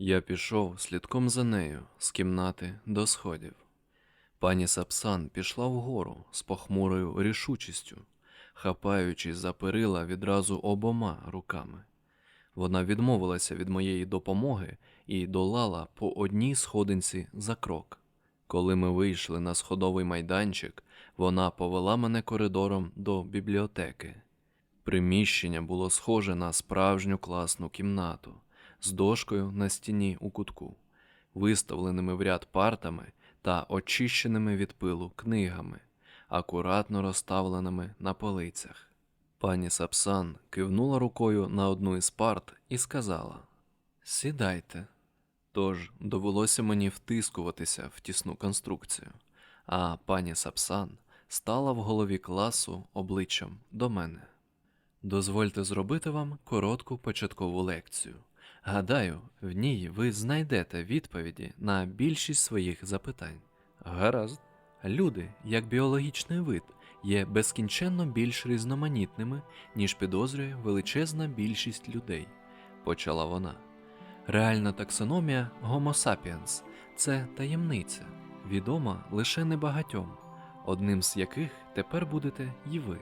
Я пішов слідком за нею з кімнати до сходів. Пані Сапсан пішла вгору з похмурою рішучістю, хапаючись за перила відразу обома руками. Вона відмовилася від моєї допомоги і долала по одній сходинці за крок. Коли ми вийшли на сходовий майданчик, вона повела мене коридором до бібліотеки. Приміщення було схоже на справжню класну кімнату з дошкою на стіні у кутку, виставленими в ряд партами та очищеними від пилу книгами, акуратно розставленими на полицях. Пані Сапсан кивнула рукою на одну із парт і сказала: Сідайте. Тож довелося мені втискуватися в тісну конструкцію, а пані Сапсан стала в голові класу обличчям до мене. Дозвольте зробити вам коротку початкову лекцію. Гадаю, в ній ви знайдете відповіді на більшість своїх запитань. Гаразд. Люди, як біологічний вид, є безкінченно більш різноманітними, ніж підозрює величезна більшість людей, почала вона. Реальна таксономія Homo sapiens – це таємниця, відома лише небагатьом, одним з яких тепер будете і ви.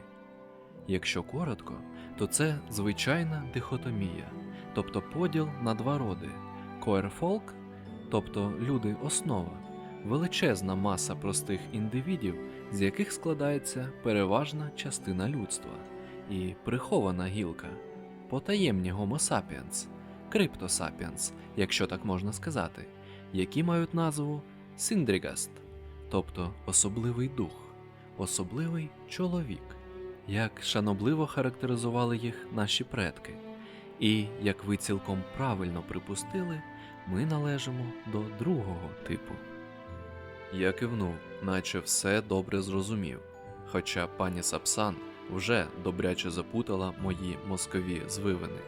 Якщо коротко, то це звичайна дихотомія, тобто поділ на два роди: коерфолк, тобто люди основа, величезна маса простих індивідів, з яких складається переважна частина людства, і прихована гілка, потаємні Homo sapiens, криптосапіенс, якщо так можна сказати, які мають назву Синдрігаст, тобто особливий дух, особливий чоловік як шанобливо характеризували їх наші предки. І, як ви цілком правильно припустили, ми належимо до другого типу. Я кивнув, наче все добре зрозумів, хоча пані Сапсан вже добряче запутала мої мозкові звивини.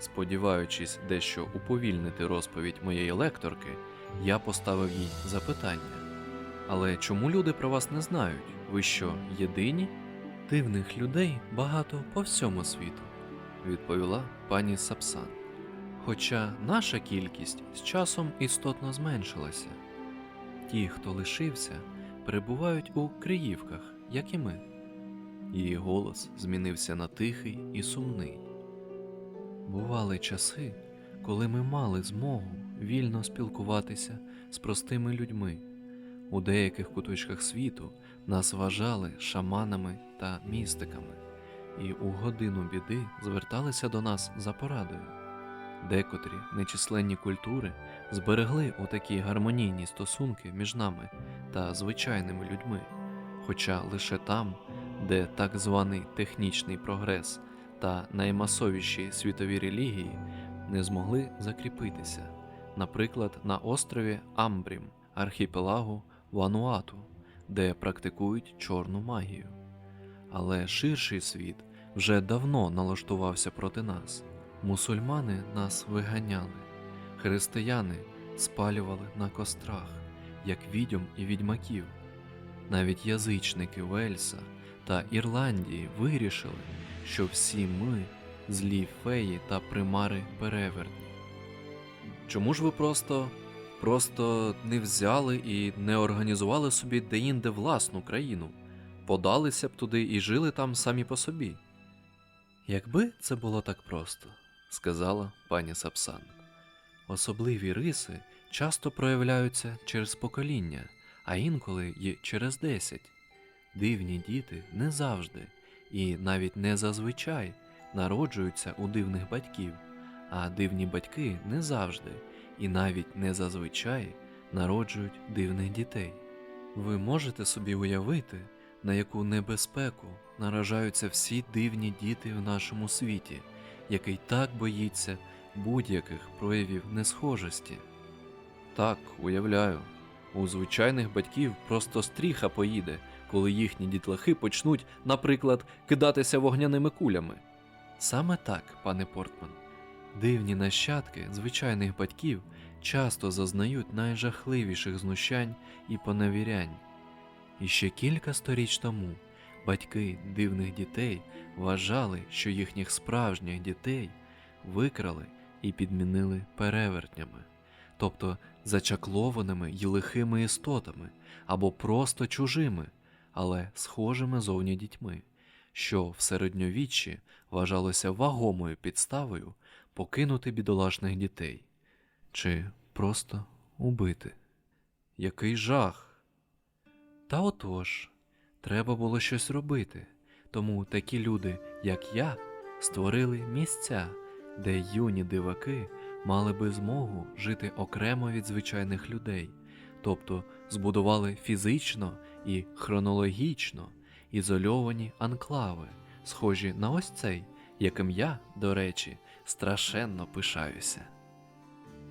Сподіваючись дещо уповільнити розповідь моєї лекторки, я поставив їй запитання. Але чому люди про вас не знають? Ви що, єдині? Дивних людей багато по всьому світу, відповіла пані Сапсан. Хоча наша кількість з часом істотно зменшилася. Ті, хто лишився, перебувають у Криївках, як і ми. Її голос змінився на тихий і сумний. Бували часи, коли ми мали змогу вільно спілкуватися з простими людьми. У деяких куточках світу нас вважали шаманами та містиками, і у годину біди зверталися до нас за порадою. Декотрі нечисленні культури зберегли у такі гармонійні стосунки між нами та звичайними людьми, хоча лише там, де так званий технічний прогрес та наймасовіші світові релігії не змогли закріпитися, наприклад, на острові Амбрім, архіпелагу Вануату, де практикують чорну магію. Але ширший світ вже давно налаштувався проти нас. Мусульмани нас виганяли, християни спалювали на кострах, як відьом і відьмаків. Навіть язичники Вельса та Ірландії вирішили, що всі ми злі феї та примари перевертні. Чому ж ви просто просто не взяли і не організували собі деінде власну країну, подалися б туди і жили там самі по собі. Якби це було так просто, сказала пані Сапсан. Особливі риси часто проявляються через покоління, а інколи й через десять. Дивні діти не завжди і навіть не зазвичай народжуються у дивних батьків, а дивні батьки не завжди і навіть не зазвичай народжують дивних дітей. Ви можете собі уявити, на яку небезпеку наражаються всі дивні діти в нашому світі, який так боїться будь-яких проявів несхожості. Так, уявляю, у звичайних батьків просто стріха поїде, коли їхні дітлахи почнуть, наприклад, кидатися вогняними кулями. Саме так, пане Портман. Дивні нащадки звичайних батьків часто зазнають найжахливіших знущань і поневірянь. І ще кілька сторіч тому батьки дивних дітей вважали, що їхніх справжніх дітей викрали і підмінили перевертнями. тобто зачаклованими й лихими істотами, або просто чужими, але схожими зовні дітьми, що в середньовіччі вважалося вагомою підставою покинути бідолашних дітей чи просто убити. Який жах! Та отож, треба було щось робити, тому такі люди, як я, створили місця, де юні диваки мали би змогу жити окремо від звичайних людей, тобто збудували фізично і хронологічно ізольовані анклави, схожі на ось цей, яким я, до речі, страшенно пишаюся.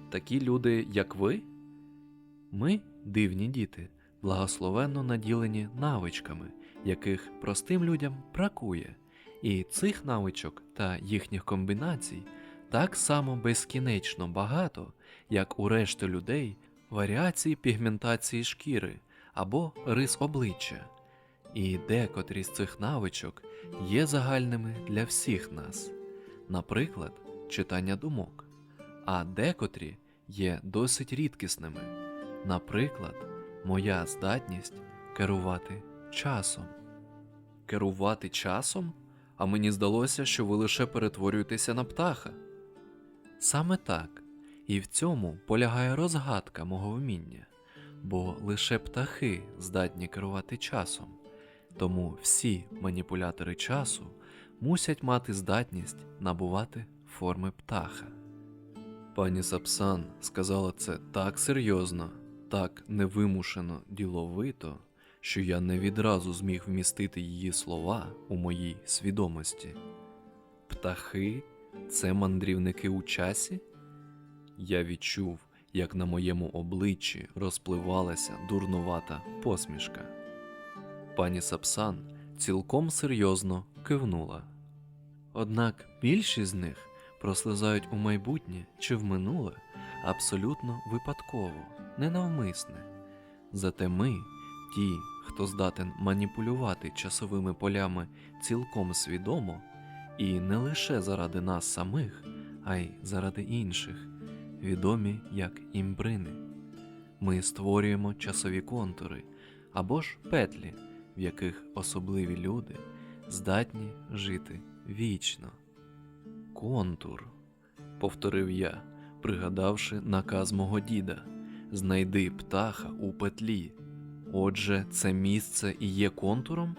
Такі люди, як ви? Ми, дивні діти, благословенно наділені навичками, яких простим людям бракує, і цих навичок та їхніх комбінацій так само безкінечно багато, як у решти людей варіацій пігментації шкіри або рис обличчя. І декотрі з цих навичок є загальними для всіх нас, наприклад, читання думок, а декотрі є досить рідкісними, наприклад, моя здатність керувати часом. Керувати часом? А мені здалося, що ви лише перетворюєтеся на птаха. Саме так, і в цьому полягає розгадка мого вміння, бо лише птахи здатні керувати часом, тому всі маніпулятори часу мусять мати здатність набувати форми птаха. Пані Сапсан сказала це так серйозно, так невимушено діловито, що я не відразу зміг вмістити її слова у моїй свідомості. Птахи це мандрівники у часі? Я відчув, як на моєму обличчі розпливалася дурнувата посмішка. Пані Сапсан цілком серйозно кивнула. Однак більшість з них прослизають у майбутнє чи в минуле абсолютно випадково, ненавмисне. Зате ми, ті, хто здатен маніпулювати часовими полями цілком свідомо, і не лише заради нас самих, а й заради інших, відомі як імбрини. Ми створюємо часові контури або ж петлі, в яких особливі люди здатні жити вічно. Контур, повторив я, пригадавши наказ мого діда. Знайди птаха у петлі. Отже, це місце і є контуром?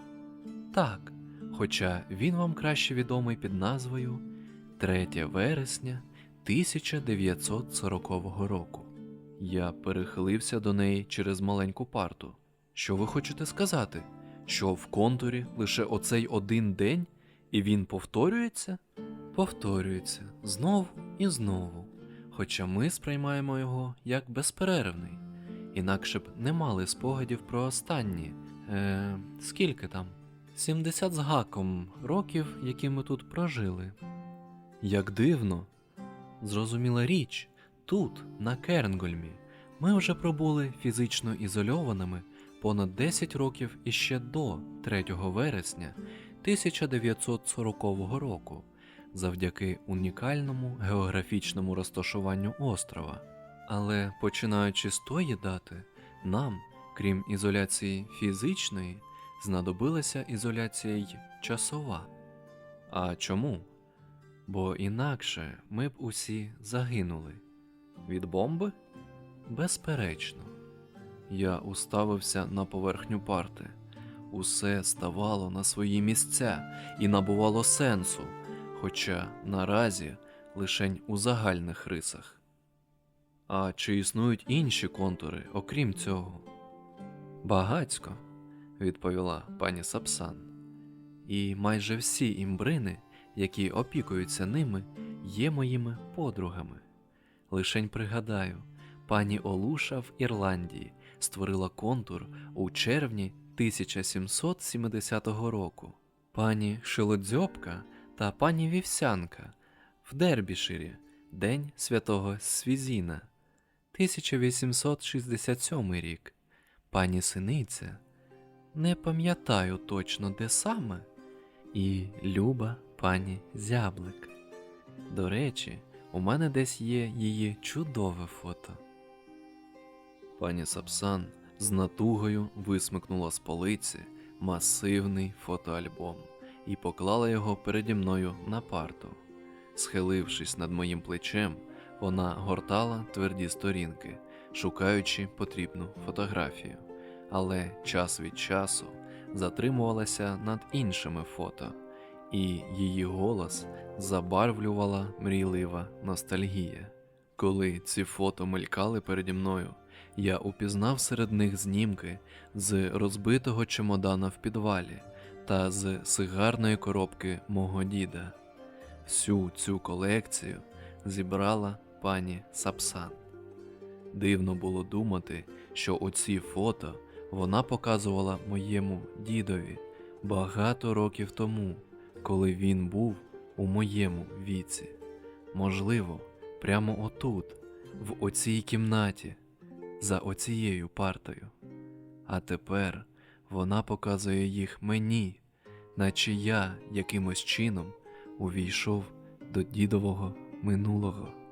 Так, хоча він вам краще відомий під назвою 3 вересня 1940 року. Я перехилився до неї через маленьку парту. Що ви хочете сказати? Що в контурі лише оцей один день, і він повторюється? Повторюється знов і знову, хоча ми сприймаємо його як безперервний, інакше б не мали спогадів про останні. Е, скільки там? 70 з гаком років, які ми тут прожили. Як дивно. Зрозуміла річ, тут, на Кернгольмі, ми вже пробули фізично ізольованими понад 10 років іще до 3 вересня 1940 року, завдяки унікальному географічному розташуванню острова. Але починаючи з тої дати, нам, крім ізоляції фізичної, знадобилася ізоляція й часова. А чому? Бо інакше ми б усі загинули. Від бомби? Безперечно. Я уставився на поверхню парти. Усе ставало на свої місця і набувало сенсу, хоча наразі лишень у загальних рисах. А чи існують інші контури, окрім цього? Багацько, відповіла пані Сапсан. І майже всі імбрини, які опікуються ними, є моїми подругами. Лишень пригадаю, пані Олуша в Ірландії створила контур у червні 1770 року, пані Шилодзьобка та пані Вівсянка в Дербіширі, День святого Свізіна, 1867 рік, пані Синиця, не пам'ятаю точно де саме, і Люба пані Зяблик. До речі, у мене десь є її чудове фото. Пані Сапсан з натугою висмикнула з полиці масивний фотоальбом і поклала його переді мною на парту. Схилившись над моїм плечем, вона гортала тверді сторінки, шукаючи потрібну фотографію, але час від часу затримувалася над іншими фото, і її голос забарвлювала мрійлива ностальгія. Коли ці фото мелькали переді мною, я упізнав серед них знімки з розбитого чемодана в підвалі та з сигарної коробки мого діда. Всю цю колекцію зібрала пані Сапсан. Дивно було думати, що оці фото вона показувала моєму дідові багато років тому, коли він був у моєму віці. Можливо, прямо отут, в оцій кімнаті, за оцією партою. А тепер вона показує їх мені, наче я якимось чином увійшов до дідового минулого.